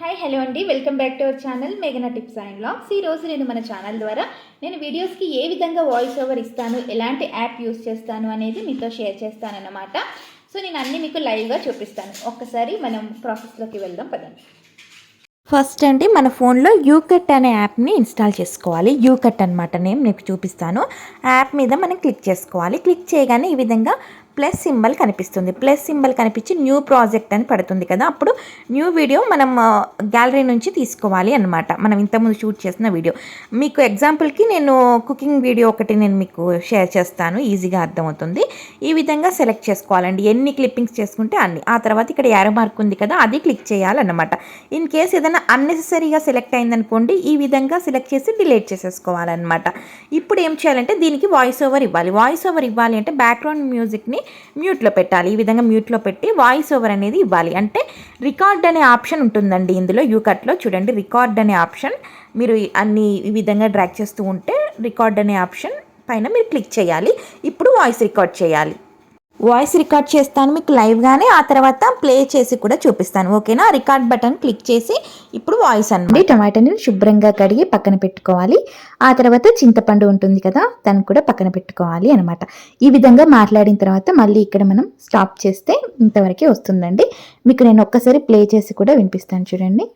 Hi hello అండి. Welcome back to our channel మేఘనా tips and blogs ఈరోజు రోజు నేను మన ఛానల్ ద్వారా నేను వీడియోస్కి ఏ విధంగా వాయిస్ ఓవర్ ఇస్తాను ఎలాంటి యాప్ యూస్ చేస్తాను అనేది మీతో షేర్ చేస్తానన్నమాట. సో నేను అన్నీ మీకు లైవ్గా చూపిస్తాను. ఒక్కసారి మనం ప్రాసెస్లోకి వెళ్దాం పదండి. ఫస్ట్ అండి మన ఫోన్లో యూకట్ అనే యాప్ని ఇన్స్టాల్ చేసుకోవాలి. యూకట్ అనమాట నేను మీకు చూపిస్తాను. ఆ యాప్ మీద మనం క్లిక్ చేసుకోవాలి. క్లిక్ చేయగానే ఈ విధంగా ప్లస్ సింబల్ కనిపిస్తుంది. ప్లస్ సింబల్ కనిపించి న్యూ ప్రాజెక్ట్ అని పడుతుంది కదా. అప్పుడు న్యూ వీడియో మనం గ్యాలరీ నుంచి తీసుకోవాలి అనమాట మనం ఇంతకుముందు షూట్ చేసిన వీడియో. మీకు ఎగ్జాంపుల్కి నేను కుకింగ్ వీడియో ఒకటి నేను మీకు షేర్ చేస్తాను. ఈజీగా అర్థమవుతుంది. ఈ విధంగా సెలెక్ట్ చేసుకోవాలండి. ఎన్ని క్లిప్పింగ్స్ చేసుకుంటే అన్ని. ఆ తర్వాత ఇక్కడ యారో మార్క్ ఉంది కదా అది క్లిక్ చేయాలన్నమాట. ఇన్ కేస్ ఏదైనా అన్నెసెసరీగా సెలెక్ట్ అయిందనుకోండి ఈ విధంగా సెలెక్ట్ చేసి డిలీట్ చేసేసుకోవాలన్నమాట. ఇప్పుడు ఏం చేయాలంటే దీనికి వాయిస్ ఓవర్ ఇవ్వాలి. వాయిస్ ఓవర్ ఇవ్వాలి అంటే బ్యాక్గ్రౌండ్ మ్యూజిక్ని మ్యూట్లో పెట్టాలి. ఈ విధంగా మ్యూట్లో పెట్టి వాయిస్ ఓవర్ అనేది ఇవ్వాలి. అంటే రికార్డ్ అనే ఆప్షన్ ఉంటుందండి ఇందులో. యూకట్లో చూడండి. రికార్డ్ అనే ఆప్షన్ మీరు అన్ని ఈ విధంగా డ్రాక్ చేస్తూ ఉంటే రికార్డ్ అనే ఆప్షన్ పైన మీరు క్లిక్ చేయాలి. ఇప్పుడు వాయిస్ రికార్డ్ చేయాలి. వాయిస్ రికార్డ్ చేస్తాను మీకు లైవ్గానే ఆ తర్వాత ప్లే చేసి కూడా చూపిస్తాను. ఓకేనా? రికార్డ్ బటన్ క్లిక్ చేసి ఇప్పుడు వాయిస్ అన్నమాట. టమాటాని శుభ్రంగా కడిగి పక్కన పెట్టుకోవాలి. ఆ తర్వాత చింతపండు ఉంటుంది కదా దాన్ని కూడా పక్కన పెట్టుకోవాలి అనమాట ఈ విధంగా మాట్లాడిన తర్వాత మళ్ళీ ఇక్కడ మనం స్టాప్ చేస్తే ఇంతవరకే వస్తుందండి. మీకు నేను ఒక్కసారి ప్లే చేసి కూడా వినిపిస్తాను చూడండి.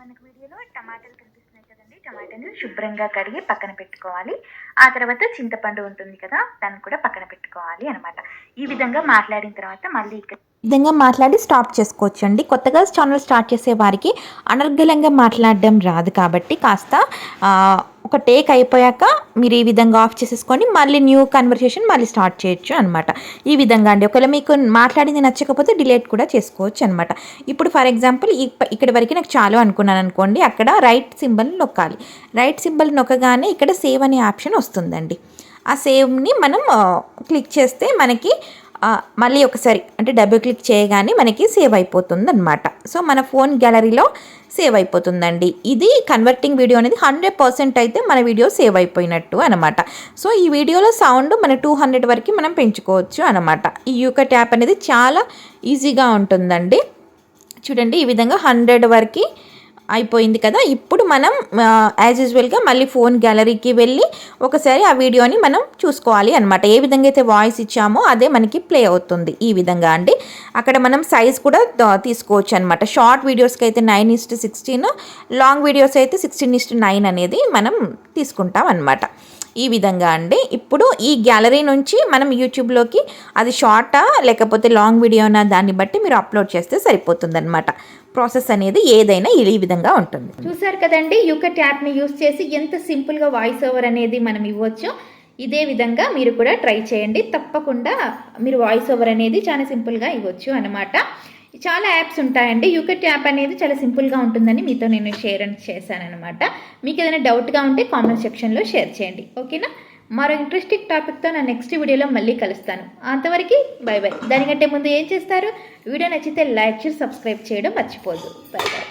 మనకు వీడియోలో టమాటాలు కనిపిస్తున్నాయి కదండి. టమాటాలు శుభ్రంగా కడిగి పక్కన పెట్టుకోవాలి. ఆ తర్వాత చింతపండు ఉంటుంది కదా దాన్ని కూడా పక్కన పెట్టుకోవాలి. అనమాట ఈ విధంగా మాట్లాడిన తర్వాత మళ్ళీ ఇక్కడ ఈ విధంగా మాట్లాడి స్టాప్ చేసుకోవచ్చు అండి కొత్తగా ఛానల్ స్టార్ట్ చేసే వారికి అనర్గలంగా మాట్లాడడం రాదు కాబట్టి కాస్త ఒక టేక్ అయిపోయాక మీరు ఈ విధంగా ఆఫ్ చేసేసుకొని మళ్ళీ న్యూ కన్వర్సేషన్ మళ్ళీ స్టార్ట్ చేయొచ్చు అనమాట ఈ విధంగా అండి. ఒకవేళ మీకు మాట్లాడింది నచ్చకపోతే డిలేట్ కూడా చేసుకోవచ్చు అనమాట ఇప్పుడు ఫర్ ఎగ్జాంపుల్ ఇక్కడ వరకు నాకు చాలు అనుకున్నాను అనుకోండి. అక్కడ రైట్ సింబల్ నొక్కాలి. రైట్ సింబల్ నొక్కగానే ఇక్కడ సేవ్ అనే ఆప్షన్ వస్తుందండి. ఆ సేవ్ని మనం క్లిక్ చేస్తే మనకి మళ్ళీ ఒకసారి అంటే డబుల్ క్లిక్ చేయగానే మనకి సేవ్ అయిపోతుంది అనమాట సో మన ఫోన్ గ్యాలరీలో సేవ్ అయిపోతుందండి. ఇది కన్వర్టింగ్ వీడియో అనేది హండ్రెడ్ పర్సెంట్ అయితే మన వీడియో సేవ్ అయిపోయినట్టు అనమాట సో ఈ వీడియోలో సౌండ్ మన టూ హండ్రెడ్ వరకు మనం పెంచుకోవచ్చు అనమాట ఈ యూక ట్యాప్ అనేది చాలా ఈజీగా ఉంటుందండి. చూడండి ఈ విధంగా హండ్రెడ్ వరకు అయిపోయింది కదా. ఇప్పుడు మనం యాజ్ యూజువల్గా మళ్ళీ ఫోన్ గ్యాలరీకి వెళ్ళి ఒకసారి ఆ వీడియోని మనం చూసుకోవాలి అనమాట ఏ విధంగా అయితే వాయిస్ ఇచ్చామో అదే మనకి ప్లే అవుతుంది ఈ విధంగా అండి. అక్కడ మనం సైజ్ కూడా తీసుకోవచ్చు అనమాట షార్ట్ వీడియోస్కి అయితే nine is to sixteen long videos అయితే సిక్స్టీన్ ఇస్ట్ నైన్ అనేది మనం తీసుకుంటాం అనమాట ఈ విధంగా అండి. ఇప్పుడు ఈ గ్యాలరీ నుంచి మనం యూట్యూబ్లోకి అది షార్టా లేకపోతే లాంగ్ వీడియోనా దాన్ని బట్టి మీరు అప్లోడ్ చేస్తే సరిపోతుందన్నమాట. ప్రాసెస్ అనేది ఏదైనా ఈ విధంగా ఉంటుంది. చూసారు కదండి యూకట్ యాప్ని యూస్ చేసి ఎంత సింపుల్గా వాయిస్ ఓవర్ అనేది మనం ఇవ్వచ్చు. ఇదే విధంగా మీరు కూడా ట్రై చేయండి. తప్పకుండా మీరు వాయిస్ ఓవర్ అనేది చాలా సింపుల్గా ఇవ్వచ్చు అనమాట చాలా యాప్స్ ఉంటాయండి. యూకెట్ యాప్ అనేది చాలా సింపుల్గా ఉంటుందని మీతో నేను షేర్ అని చేశానమాట మీకు ఏదైనా డౌట్గా ఉంటే కామెంట్ సెక్షన్లో షేర్ చేయండి. ఓకేనా మరో ఇంట్రెస్టింగ్ టాపిక్తో నా నెక్స్ట్ వీడియోలో మళ్ళీ కలుస్తాను. అంతవరకు బై బై దానికంటే ముందు ఏం చేస్తారు? వీడియో నచ్చితే లైక్ చేసి సబ్స్క్రైబ్ చేయడం మర్చిపోదు బై బై